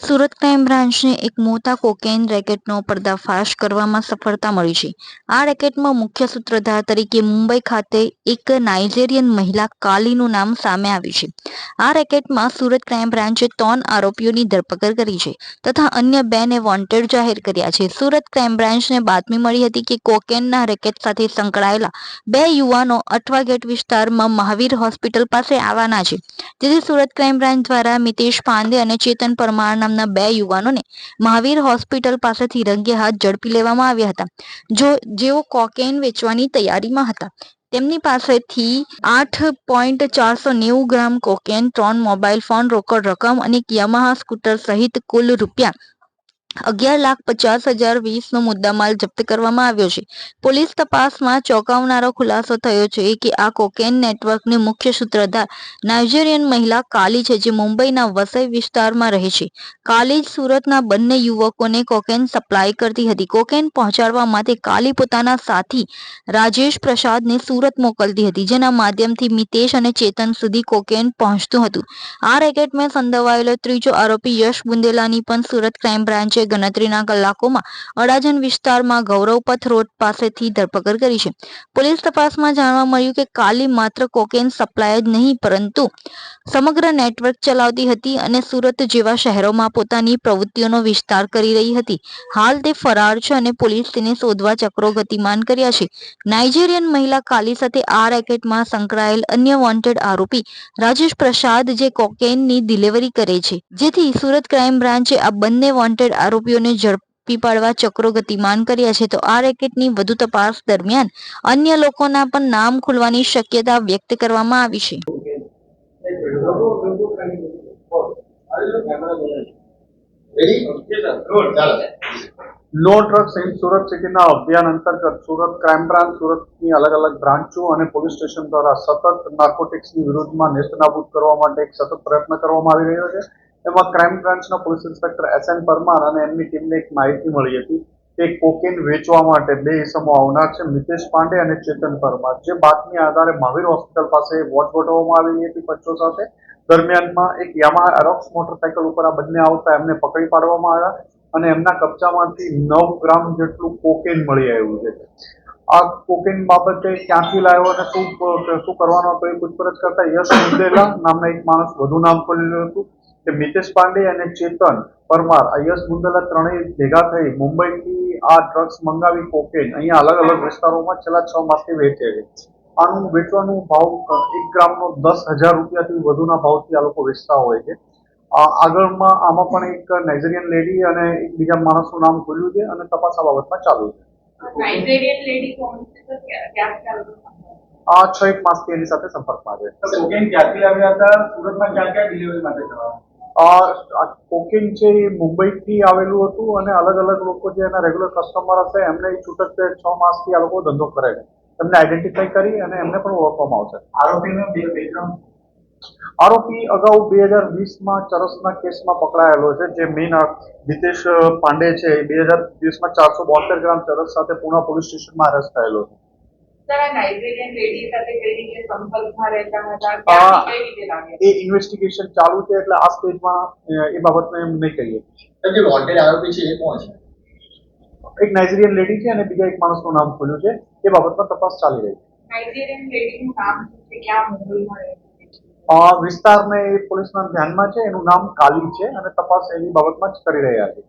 Surat crime બ્રાન્ચને એક મોટા cocaine રેકેટનો પર્દાફાશ કરવામાં સફળતા મળી છે. આ રેકેટમાં મુખ્ય સૂત્રધાર તરીકે મુંબઈ ખાતે એક નાઇજેરિયન મહિલા કાલીનું નામ સામે આવ્યું છે. આ રેકેટમાં સુરત ક્રાઇમ બ્રાન્ચે ત્રણ આરોપીઓની ધરપકડ કરી છે તથા અન્ય બેને વોન્ટેડ જાહેર કર્યા છે. સુરત ક્રાઇમ બ્રાન્ચને બાતમી મળી હતી કે કોકેનના રેકેટ સાથે સંકળાયેલા બે યુવાનો અઠવા ગેટ વિસ્તારમાં મહાવીર હોસ્પિટલ પાસે આવવાના છે. જેથી સુરત ક્રાઇમ બ્રાન્ચ દ્વારા મિતેશ પાંડે અને ચેતન પરમાર નામના બે યુવાનોને મહાવીર હોસ્પિટલ પાસેથી રંગે હાથ ઝડપી લેવામાં આવ્યા હતા. જો, જેઓ કોકેન વેચવાની તૈયારીમાં હતા. તેમની પાસેથી આઠ પોઈન્ટ ચારસો નેવું ગ્રામ કોકેન ત્રણ મોબાઈલ ફોન, રોકડ રકમ અને યમાહા સ્કૂટર સહિત કુલ રૂપિયા અગિયાર લાખ પચાસ હજાર વીસનો મુદ્દામાલ જપ્ત કરવામાં આવ્યો છે. પોલીસ તપાસમાં ચોંકાવનારો ખુલાસો થયો છે કે આ કોકેન નેટવર્કની મુખ્ય સૂત્રધાર નાઇજેરિયન મહિલા કાલી છે, જે મુંબઈના વસઈ વિસ્તારમાં રહે છે. કાલી સુરતના બંને યુવકોને કોકેન સપ્લાય કરતી હતી. કોકેન પહોંચાડવા માટે કાલી પોતાના સાથી રાજેશ પ્રસાદને સુરત મોકલતી હતી, જેના માધ્યમથી મિતેશ અને ચેતન સુધી કોકેન પહોંચતું હતું. આ રેકેટમાં સંડોવાયેલો ત્રીજો આરોપી યશ બુંદેલાની પણ સુરત ક્રાઇમ બ્રાન્ચે ગણતરીના કલાકોમાં અડાજણ વિસ્તારમાં ગૌરવપથ રોડ પાસેથી ધરપકડ કરી છે. પોલીસ તપાસમાં જાણવા મળ્યું કે કાલી માત્ર કોકેન સપ્લાય જ નહીં, પરંતુ સમગ્ર નેટવર્ક ચલાવતી હતી અને સુરત જેવા શહેરોમાં પોતાની પ્રવૃત્તિઓનો વિસ્તાર કરી રહી હતી. હાલ તે ફરાર છે અને પોલીસ તેને શોધવા ચક્રો ગતિમાન કર્યા છે. નાઇજેરિયન મહિલા કાલી સાથે આ રેકેટમાં સંકળાયેલ અન્ય વોન્ટેડ આરોપી રાજેશ પ્રસાદ, જે કોકેનની ડિલિવરી કરે છે. જેથી સુરત ક્રાઇમ બ્રાન્ચે આ બંને વોન્ટેડ આરોપીઓને ઝડપી પાડવા ચક્રો ગતિમાન કર્યા છે, તો આ રેકેટની વધુ તપાસ દરમિયાન અન્ય લોકોના પણ નામ ખુલવાની શક્યતા વ્યક્ત કરવામાં આવી છે. નો ડ્રગ્સ ઇન સુરત સિટીના અભિયાન અંતર્ગત સુરત ક્રાઇમ બ્રાન્ચ, સુરતની અલગ અલગ બ્રાન્ચો અને પોલીસ સ્ટેશન દ્વારા સતત નાર્કોટિક્સની વિરુદ્ધમાં નેસ્તનાબૂદ કરવા માટે એક સતત પ્રયત્ન કરવામાં આવી રહ્યો છે. એમાં ક્રાઇમ બ્રાન્ચના police inspector S N Parmar અને એમની ટીમને એક માહિતી મળી હતી કે કોકેન વેચવા માટે બે ઇસમો આવનાર છે, મિતેશ પાંડે અને ચેતન પરમાર. જે બાતમી આધારે મહાવીર હોસ્પિટલ પાસે વોચ ગોઠવવામાં આવી હતી પચ્ચો સાથે. દરમિયાનમાં એક યામા એરોક્સ મોટરસાયકલ ઉપર આ બંને આવતા એમને પકડી પાડવામાં આવ્યા અને એમના કબજામાંથી નવ ગ્રામ જેટલું કોકેન મળી આવ્યું છે. આ કોકેન બાબતે ક્યાંથી લાવ્યો અને શું શું કરવાનો હતો એ પૂછપરછ કરતા યશ મુંદેલા નામના એક માણસ વધુ નામ ખોલેલું હતું. કે મિતેશ પાંડે અને ચેતન પરમાર અયસ મુંદલા ત્રણેય ભેગા થઈ મુંબઈથી આ ડ્રગ્સ મંગાવી કોકેન અહીંયા અલગ અલગ વિસ્તારોમાં છેલ્લા છ માસથી વેચે છે. આનું વેચવાનું ભાવ એક ગ્રામનો દસ હજાર રૂપિયાથી વધુના ભાવથી આ લોકો વેચતા હોય છે. આગળમાં આમાં પણ એક નાઇજેરિયન લેડી અને એક બીજા માણસનું નામ ખોલ્યું છે અને તપાસ આ બાબતમાં ચાલુ છે. આ છ એક માસથી એની સાથે સંપર્કમાં છે. સુરતમાં ક્યાં ક્યાં ડિલિવરી માટે આ છે એ મુંબઈથી આવેલું હતું અને અલગ અલગ લોકો જે એના રેગ્યુલર કસ્ટમર હશે એમને એ છૂટક તે છ માસથી આ લોકો ધંધો કરે છે. એમને આઈડેન્ટિફાઈ કરી અને એમને પણ ઓળખવામાં આવશે. આરોપીનો આરોપી અગાઉ બે હજાર વીસમાં ચરસના કેસમાં પકડાયેલો છે જે મેઇન દિતેશ પાંડે છે બે હજાર વીસમાં ચારસો બોતેર ગ્રામ ચરસ સાથે પુણા પોલીસ સ્ટેશનમાં અરેસ્ટ થયેલો છે. એ ઇન્વેસ્ટિગેશન ચાલુ છે એટલે આ સ્ટેજમાં એ બાબતને એમ નહીં કહીએ. જે વોન્ટેડ આરોપી છે એ કોણ છે? એક નાઇજીરિયન લેડી છે અને બીજા એક માણસનું નામ ખોલ્યું છે. એ બાબતમાં તપાસ ચાલી રહી છે. નાઇજેરિયન લેડીનું નામ છે? ક્યાં મુંબઈમાં વિસ્તારને પોલીસના ધ્યાનમાં છે. એનું નામ કાલી છે અને તપાસ એની બાબતમાં જ કરી રહ્યા છે.